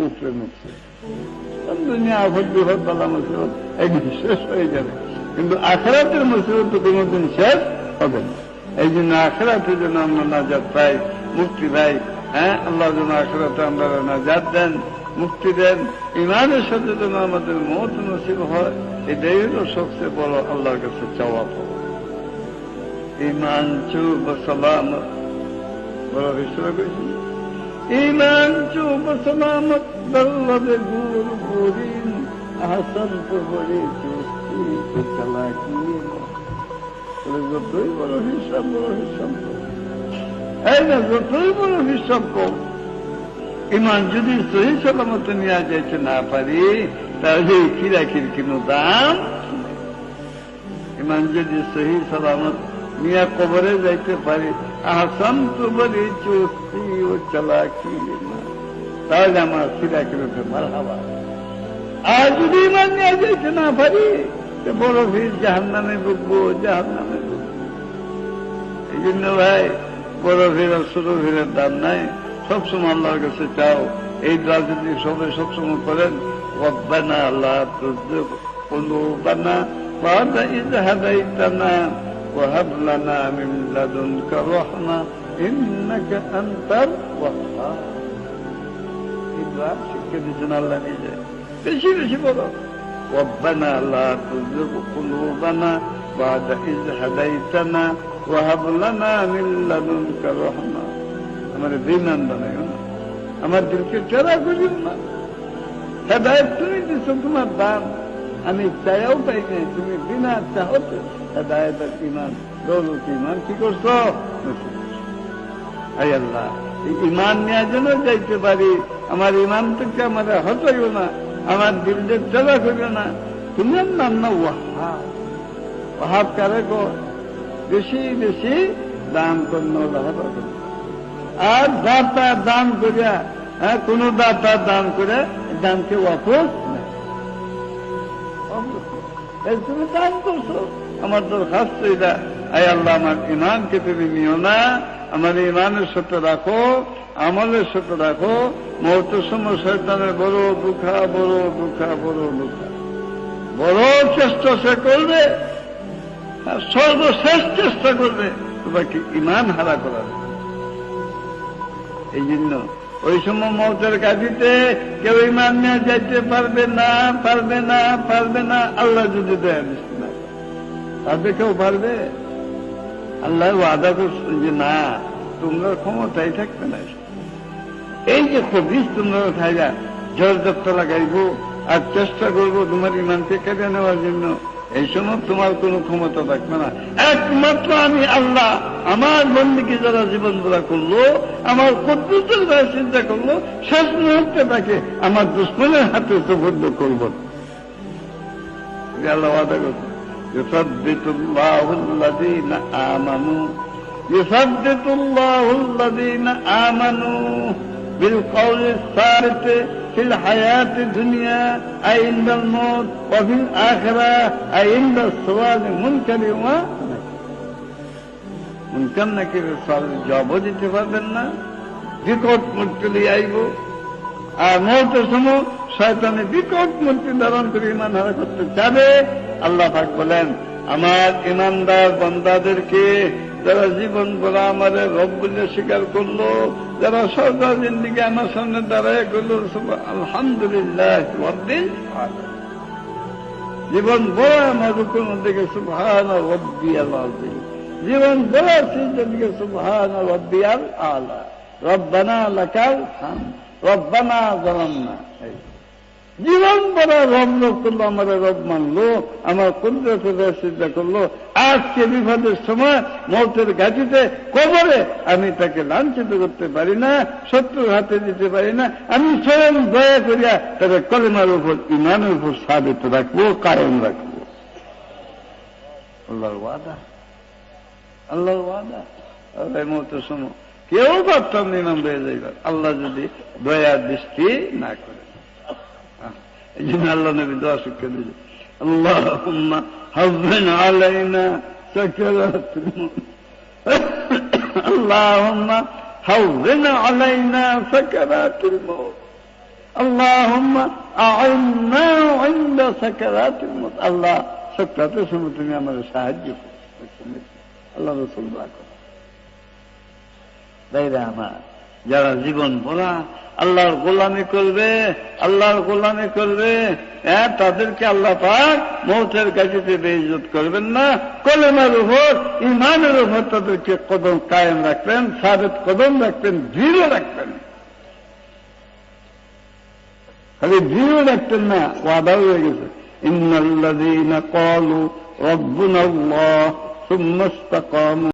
উপরে মুখছে দুনিয়া আফত বিপদ বালা মুসিবত একদিন শেষ হয়ে যাবে কিন্তু আখেরাতের মুসিবত তো কোনোদিন শেষ হবে না এই জন্য আখেরাতে যেন আমরা নাজাদ পাই মুক্তি পাই হ্যাঁ আল্লাহ যেন আখেরাতে আমরা নাজাদ দেন মুক্তি দেন ইমানের সাথে যেন আমাদের মত নসিব হয় এটাই হলো সবচেয়ে বড় আল্লাহর কাছে চাওয়া পাওয়া ইমান চুপ সালামত বড় বিশ্বরা করেছিল চুপ, সালামত দল্লবে গুর গুরিন আহসান তো বড়ে চুস্তি তো চালাকি যতই বড় হিসাব বড় হিসাব এই না, যতই বড় হিসাব কম ইমান যদি সহি সালামত নেওয়া যাইতে না পারি, তাহলে কিরাকির কোনো দাম ইমান যদি সহি সালামত নিয়ে কবরে যাইতে পারি। আহসান তো বলি চুস্তি ও চালাকি তাহলে আমার সিরা কিলোতে মার হাওয়া আর যদি ইমান নিয়ে যাইতে না পারি বড় ভিড় জাহান নামে ডুববো জাহান নামে এই জন্য ভাই, বড় ভিড় আর ছোট ভিড়ের দাম নাই। সবসময় আল্লাহর কাছে চাও। এই রাজনীতি সবাই সবসময় করেন, রব্বানা আল্লাহ বানা বাদা ইজ হাদাইতানা وهب لنا من لدنك رحمة إنك أنت الوهاب এই দোয়া শিক্ষা দিচ্ছেন আল্লাহ নিজে বেশি বেশি বলো ربنا لا تزغ قلوبنا بعد إذ هديتنا وهب لنا من لدنك رحمة আমার বেমান বানাইও না আমার দিলকে চড়া করিও না হেদায়ত তুমি দিচ্ছ তোমার দাম আমি চাইও নাই, তুমি বিনা চাহতে হেদায়ত আর ইমান, দৌলত ইমান, কি করছ? আই আল্লাহ ইমান নেওয়ার জন্য যাইতে পারি, আমার ইমান থেকে আমার হটাইও না, আমার দিলদের চলা করিও না। তুমি নাম না ওয়াহাব ওয়াহাব কারে গো? বেশি বেশি দান করল আর দাতা দান করিয়া হ্যাঁ কোন দাতা দান করে দানকে ওয়াপস তুমি দান করছ। আমার দরখাস্ত এটা আয় আল্লাহ, আমার ইমানকে তুমি নিও না। আমার ইমানের সাথে রাখো, আমলের সাথে রাখো। মহতের সময় শয়তানের বড় দুঃখা বড় দুঃখা বড় দুঃখা বড় চেষ্টা সে করবে সর্বশেষ চেষ্টা করবে। তোমাকে ইমান হারা করার। এই জন্য ওই সময় মৌতের কাজিতে কেউ ইমান নিয়ে যাইতে পারবে না পারবে না পারবে না। আল্লাহ যদি দেয় না পারবে কেউ পারবে? আল্লাহ ওয়াদা করছেন যে না, তোমরা ক্ষমতাই থাকবে না। এই যে খবিস তোমরা থাইরা জল দপ্তর লাগাইবো আর চেষ্টা করব তোমার ইমানকে কেটে নেওয়ার জন্য। এই সময় তোমার কোনো ক্ষমতা থাকবে না একমাত্র আমি আল্লাহ আমার বন্দিকে যারা জীবন ধরা করলো আমার কদ্দুতের দ্বারা চিন্তা করলো শেষ মুহূর্তে তাকে আমার দুশ্মনের হাতে সুবদ্ধ করব আল্লাহ ওয়াদা করছে يثبت الله الذين آمنوا يثبت الله الذين آمنوا بالقول الثابت في الحياة الدنيا أي عند الموت وفي الآخرة أي عند السؤال منكر মুনকার নাকি জবও দিতে পারবেন না বিকট মূর্তি লিয়ে আইব আর মৌতের সময় শয়তানে বিকট মূর্তি ধারণ করে ইমান হারা করতে যাবে আল্লাহ পাক বলেন আমার ইমানদার বন্দাদেরকে যারা জীবন বলা আমার রব বলে স্বীকার করল, যারা সরকার জিন্দিকে আমার সামনে দাঁড়ায় করল আলহামদুলিল্লাহ রব্বিল জীবন বড় আমার রুকুর দিকে আল্লাহ জীবন বড় সিজের দিকে সুবহান রব্বি আল রব্বানা লাকাল হাম রব্বানা জালামনা জীবন বড় রব লোক করল, আমার রব মানলো, আমার কুদরতের চিন্তা করল আজকে বিপদের সময় মৌতের গাছিতে কবরে আমি তাকে লাঞ্ছিত করতে পারি না, শত্রুর হাতে দিতে পারি না। আমি স্বয়ং দয়া করিয়া তবে কলেমার উপর, ইমানের উপর সাবিত রাখব, কায়ম রাখব। আল্লাহর ওয়াদা। আল্লাহর ওয়াদা। আল্লাহ মৌতের সময় কেউ ভাবতাম ইমাম হয়ে যাইবার আল্লাহ যদি দয়ার দৃষ্টি না করে। এই জন্য আল্লাহ নবী দোয়া শিক্ষা দিয়েছে اللهم هون علينا سكرات. الموت اللهم هون علينا سكرات الموت. اللهم أعنا عند سكرات الموت. الله سكرات الموت يا من ساعدك الله رسول الله. فإذا أمان যারা জীবন ভরা আল্লাহর গোলামি করবে, আল্লাহর গোলামি করবে হ্যাঁ তাদেরকে আল্লাহ পাক মৌতের কাছে বেইজত করবেন না। কলেমার উপর, ইমানের উপর তাদেরকে কদম কায়েম রাখবেন, সাবেত কদম রাখবেন দৃঢ় রাখবেন। খালি দৃঢ় রাখতেন না, ওয়াদাও হয়ে গেছে। ইন্নাল্লাযীনা ক্বালু রাব্বুনা আল্লাহ সুম্মা ইসতাকামু।